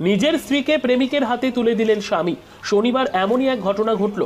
নিজের স্ত্রীকে প্রেমিকের হাতে তুলে দিলেন স্বামী। শনিবার এমনই এক ঘটনা ঘটল।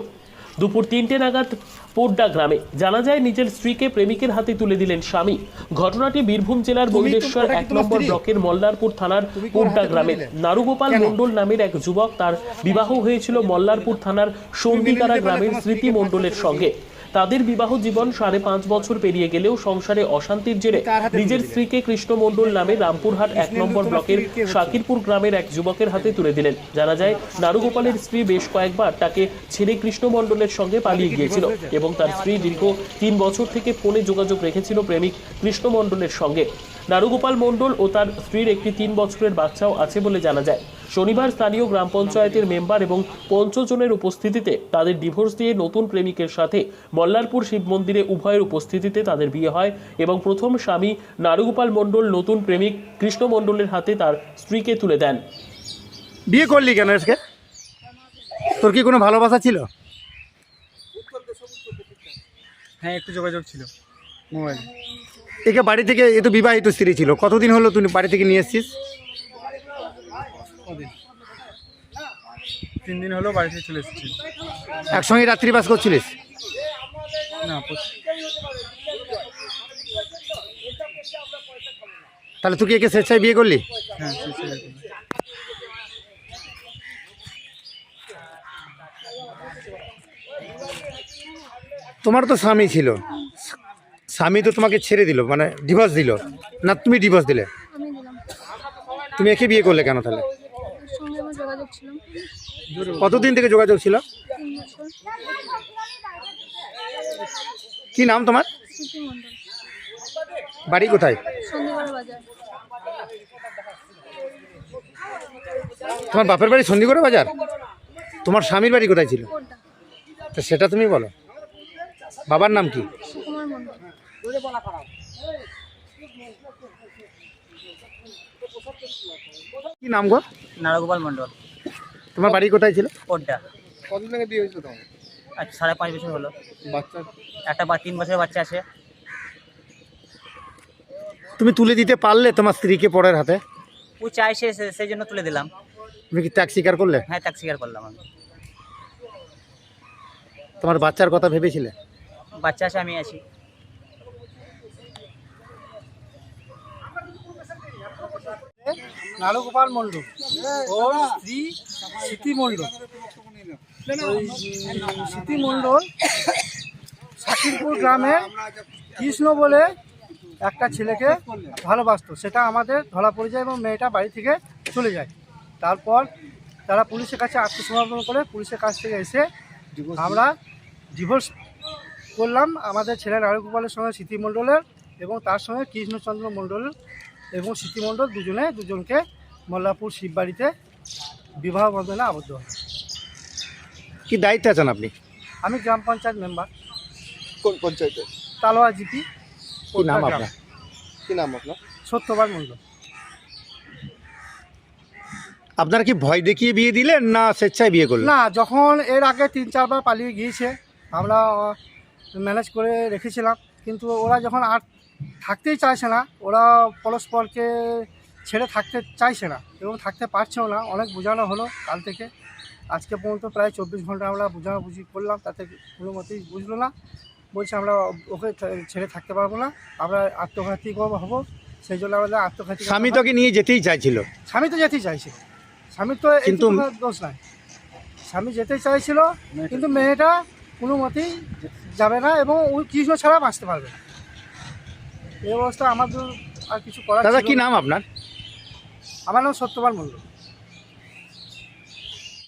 দুপুর তিনটে নাগাদ পোড্ডা গ্রামে জানা যায় নিজের স্ত্রীকে প্রেমিকের হাতে তুলে দিলেন স্বামী। ঘটনাটি বীরভূম জেলার বৈদেশ্বর এক নম্বর ব্লকের মল্লারপুর থানার পোড্ডা হাতে তুলে গ্রামে নারুগোপাল? মণ্ডল নামের এক যুবক তার বিবাহ হয়েছিল মল্লারপুর থানার পারলে গ্রামের স্মৃতি মণ্ডলের সঙ্গে। তাদের বিবাহ জীবন সাড়ে পাঁচ বছর পেরিয়ে গেলেও সংসারে অশান্তির জেরে নিজের স্ত্রীকে কৃষ্ণ মণ্ডল নামে রামপুরহাট এক নম্বর ব্লকের? শাকিরপুর গ্রামের এক যুবকের হাতে তুলে দিলেন। জানা যায় নারুগোপালের স্ত্রী বেশ কয়েকবার তাকে ছেড়ে কৃষ্ণ মণ্ডলের সঙ্গে পালিয়ে গিয়েছিল এবং তার স্ত্রী দীর্ঘ তিন বছর থেকে ফোনে যোগাযোগ রেখেছিল প্রেমিক কৃষ্ণ মণ্ডলের সঙ্গে। নারুগোপাল মণ্ডল ও তার স্ত্রীর একটি তিন বছরের বাচ্চাও আছে বলে জানা যায়। শনিবার স্থানীয় গ্রাম পঞ্চায়েতের মেম্বার এবং পঞ্চজনের উপস্থিতিতে তাদের ডিভোর্স দিয়ে নতুন প্রেমিকের সাথে মল্লারপুর শিব মন্দিরে উভয়ের উপস্থিতিতে তাদের বিয়ে হয় এবং প্রথম স্বামী নারুগোপাল মণ্ডল নতুন প্রেমিক কৃষ্ণ মণ্ডলের হাতে তার স্ত্রীকে তুলে দেন। বিয়ে করলি কেন আজকে? তোর কি কোনো ভালোবাসা ছিল? হ্যাঁ একটু যোগাযোগ ছিল। মোবাইল। একে বাড়ি থেকে এ তো বিবাহিত স্ত্রী ছিল। কতদিন হলো তুই বাড়ি থেকে নিয়ে এসছিস? তিন দিন হলো বাড়ি থেকে চলে এসেছি। একসঙ্গে রাত্রিবাস করছিলিস? না তাহলে তুই কি একে স্বেচ্ছায় বিয়ে করলি? হ্যাঁ তোমার তো স্বামী ছিল। স্বামী তো তোমাকে ছেড়ে দিল মানে ডিভোর্স দিল। না তুমি ডিভোর্স দিলে? তুমি একে বিয়ে করলে কেন তাহলে? যোগাযোগ ছিল। কতদিন থেকে যোগাযোগ ছিল? কি নাম তোমার? বাড়ি কোথায়? তোমার বাপের বাড়ি সন্ধিগড়ে বাজার? তোমার স্বামীর বাড়ি কোথায় ছিল? তো সেটা তুমি বলো। বাবার নাম কি? কি নাম গো? নারগোপাল মণ্ডল। তোমার বাড়ি কোথায় ছিল? কোড্ডা কতদিন আগে বিয়ে হয়েছিল তোমার? আজ সাড়ে পাঁচ বছর হলো। বাচ্চা? একটা বা তিন বছরের বাচ্চা আছে। তুমি তুলে দিতে পারলে তোমার স্ত্রীকে পরের হাতে? ও চাইছে সে- সেই জন্য তুলে দিলাম। তুমি কি ত্যাগ স্বীকার করলে? হ্যাঁ ত্যাগ স্বীকার করলাম আমি। তোমার বাচ্চার কথা ভেবেছিলে? বাচ্চা আছে আমি আছি। নারগোপাল মণ্ডল। ওর স্ত্রী স্মৃতি মণ্ডল। ওই স্মৃতি মণ্ডল শাকিরপুর গ্রামে কৃষ্ণ বলে একটা ছেলেকে ভালোবাসতো। সেটা আমাদের ধরা পড়ে যায় এবং মেয়েটা বাড়ি থেকে চলে যায়। তারপর তারা পুলিশের কাছে আত্মসমর্পণ করে পুলিশের কাছ থেকে এসে আমরা ডিভোর্স করলাম। আমাদের ছেলে নারগোপালের সঙ্গে স্মৃতি মণ্ডলের এবং তার সঙ্গে কৃষ্ণচন্দ্র মণ্ডলের এবং স্মৃতিমণ্ডল দুজনে দুজনকে মল্লাপুর শিববাড়িতে বিবাহ বন্ধনে আবদ্ধ হয় কি দায়িত্বে আছেন আপনি? আমি গ্রাম পঞ্চায়েত মেম্বার। কোন পঞ্চায়েতে? তালোয়া জিপি। কি নাম আপনার? কি নাম আপনার? সত্যবার মণ্ডল। আপনার কি ভয় দেখিয়ে বিয়ে দিলেন না স্বেচ্ছায় বিয়ে করলেন? না যখন এর আগে তিন চারবার পালিয়ে গিয়েছে আমরা ম্যানেজ করে রেখেছিলাম কিন্তু ওরা যখন আর থাকতেই চাইছে না। ওরা পরস্পরকে ছেড়ে থাকতে চাইছে না এবং থাকতে পারছেও না। অনেক বোঝানো হলো কাল থেকে। আজকে পর্যন্ত প্রায় চব্বিশ ঘণ্টা আমরা বোঝাবুঝি করলাম তাতে কোনো মতেই বুঝলো না। বলছে আমরা ওকে ছেড়ে থাকতে পারব না। আমরা আত্মঘাতী হব সেই জন্য আমাদের আত্মঘাতী স্বামী তোকে নিয়ে যেতেই চাইছিল। স্বামী তো যেতেই চাইছে স্বামী তো কিন্তু দোষ নাই। স্বামী যেতে চাইছিল কিন্তু মেয়েটা কোনো মতেই যাবে না এবং ওই কৃষ্ণ ছাড়া বাঁচতে পারবে না। এই অবস্থা আমাদের আর কিছু করার দাদা কি নাম আপনার? আমার নাম সত্যবান মণ্ডল।